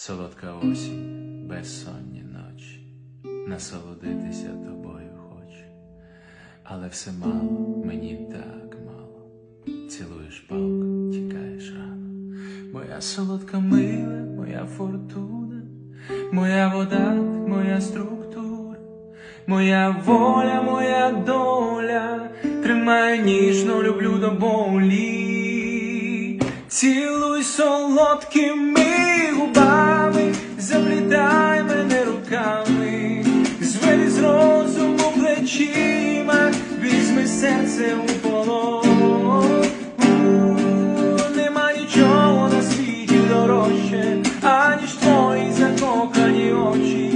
Солодка осінь, безсонні ночі, насолодитися тобою хочу, але все мало, мені так мало. Цілуєш палку, тікаєш рано. Моя солодка мила, моя фортуна, моя вода, моя структура, моя воля, моя доля, тримай ніжно, люблю до болі. Цілуй солодкими губами, очима, візьми серце у полон. Нема нічого на світі дорожче, аніж твої закохані очі.